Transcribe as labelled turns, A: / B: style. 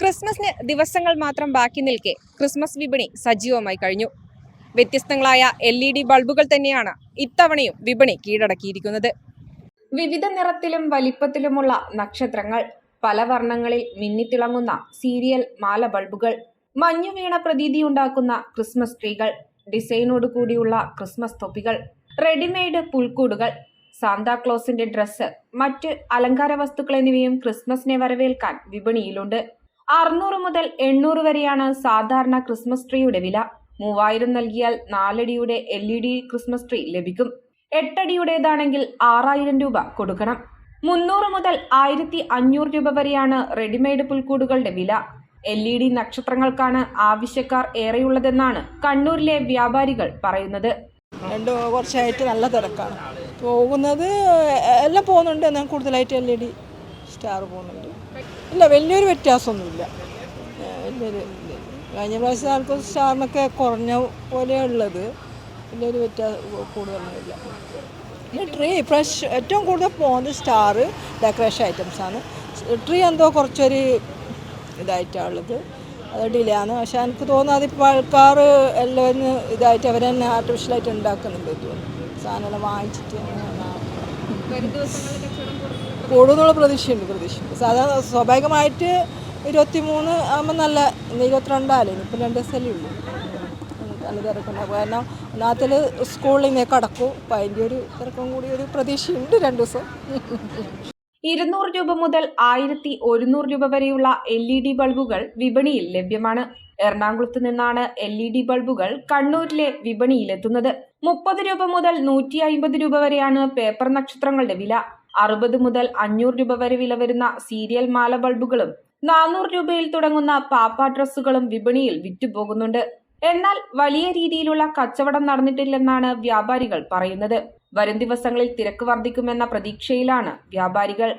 A: ക്രിസ്മസിന് ദിവസങ്ങൾ മാത്രം ബാക്കി നിൽക്കെ ക്രിസ്മസ് വിപണി സജീവമായി കഴിഞ്ഞു. വ്യത്യസ്തങ്ങളായ എൽ ഇ ഡി ബൾബുകൾ തന്നെയാണ് ഇത്തവണയും വിപണി കീഴടക്കിയിരിക്കുന്നത്. വിവിധ നിറത്തിലും വലിപ്പത്തിലുമുള്ള നക്ഷത്രങ്ങൾ പല വർണങ്ങളിൽ മിന്നിത്തിളങ്ങുന്ന സീരിയൽ മാല ബൾബുകൾ മഞ്ഞു വീണ പ്രതീതിയുണ്ടാക്കുന്ന ക്രിസ്മസ് ട്രീകൾ ഡിസൈനോട് കൂടിയുള്ള ക്രിസ്മസ് തൊപ്പികൾ റെഡിമെയ്ഡ് പുൽക്കൂടുകൾ സാന്താക്ലോസിന്റെ ഡ്രസ്സ് മറ്റ് അലങ്കാര വസ്തുക്കൾ എന്നിവയും ക്രിസ്മസിനെ വരവേൽക്കാൻ വിപണിയിലുണ്ട്. അറുന്നൂറ് മുതൽ എണ്ണൂറ് വരെയാണ് സാധാരണ ക്രിസ്മസ് ട്രീയുടെ വില. മൂവായിരം നൽകിയാൽ നാലടിയുടെ L E D Christmas tree ലഭിക്കും. എട്ടടിയുടേതാണെങ്കിൽ ആറായിരം രൂപ കൊടുക്കണം. മുന്നൂറ് മുതൽ ആയിരത്തി അഞ്ഞൂറ് രൂപ വരെയാണ് റെഡിമെയ്ഡ് പുൽക്കൂടുകളുടെ വില. എൽ ഇ ഡി നക്ഷത്രങ്ങൾക്കാണ് ആവശ്യക്കാർ ഏറെയുള്ളതെന്നാണ് കണ്ണൂരിലെ വ്യാപാരികൾ പറയുന്നത്.
B: രണ്ട് കുറച്ചായിട്ട് നല്ല തിരക്കാണ്. പോകുന്നത് എല്ലാം പോകുന്നുണ്ട് കൂടുതലായിട്ട് എൽ ഇ ഡി. സ്റ്റാർ പോകുന്നുണ്ട്. ഇല്ല വലിയൊരു വ്യത്യാസമൊന്നുമില്ല. വലിയൊരു. കഴിഞ്ഞ പ്രാവശ്യം ആൾക്ക് സ്റ്റാറിനൊക്കെ കുറഞ്ഞ പോലെയുള്ളത് വലിയൊരു വ്യത്യാസം കൂടുതലൊന്നുമില്ല. പിന്നെ ട്രീ ഫ്രഷ് ഏറ്റവും കൂടുതൽ പോകുന്നത് സ്റ്റാർ ഡെക്കറേഷൻ ഐറ്റംസാണ്. ട്രീ എന്തോ കുറച്ചൊരു ഇതായിട്ടാണ് ഉള്ളത്. അത് ഡിലേ ആണ് പക്ഷെ എനിക്ക് തോന്നുന്നു അതിപ്പോൾ ആൾക്കാർ എല്ലാവരും ഇതായിട്ട് അവർ തന്നെ ആർട്ടിഫിഷ്യലായിട്ട് ഉണ്ടാക്കുന്നുണ്ട്. തോന്നുന്നു സാധനമെല്ലാം വാങ്ങിച്ചിട്ട് കൂടുന്നുള്ള പ്രതീക്ഷയുണ്ട് പ്രതീക്ഷയുണ്ട്. സാധാരണ സ്വാഭാവികമായിട്ട് ഇരുപത്തി മൂന്ന് ആകുമ്പോൾ നല്ല ഇരുപത്തിരണ്ടാലേ ഇപ്പം രണ്ട് ദിവസമല്ലേ ഉള്ളൂ. നല്ല തിരക്കുണ്ടാവും. കാരണം ഒന്നാമത്തിൽ സ്കൂളിൽ നിന്ന് കടക്കും. അപ്പം അതിന്റെ ഒരു തിരക്കും കൂടി ഒരു പ്രതീക്ഷയുണ്ട് രണ്ട് ദിവസം.
A: ഇരുന്നൂറ് രൂപ മുതൽ ആയിരത്തി ഒരുന്നൂറ് രൂപ വരെയുള്ള എൽ ഇ ഡി ബൾബുകൾ വിപണിയിൽ ലഭ്യമാണ്. എറണാകുളത്ത് നിന്നാണ് എൽ ഇ ഡി ബൾബുകൾ കണ്ണൂരിലെ വിപണിയിലെത്തുന്നത്. മുപ്പത് രൂപ മുതൽ നൂറ്റി അയിമ്പത് രൂപ വരെയാണ് പേപ്പർ നക്ഷത്രങ്ങളുടെ വില. അറുപത് മുതൽ അഞ്ഞൂറ് രൂപ വരെ വില വരുന്ന സീരിയൽ മാല ബൾബുകളും നാനൂറ് രൂപയിൽ തുടങ്ങുന്ന പാപ്പ ഡ്രസ്സുകളും വിപണിയിൽ വിറ്റുപോകുന്നുണ്ട്. എന്നാൽ വലിയ രീതിയിലുള്ള കച്ചവടം നടന്നിട്ടില്ലെന്നാണ് വ്യാപാരികൾ പറയുന്നത്. വരും ദിവസങ്ങളിൽ തിരക്ക് വർദ്ധിക്കുമെന്ന പ്രതീക്ഷയിലാണ് വ്യാപാരികൾ.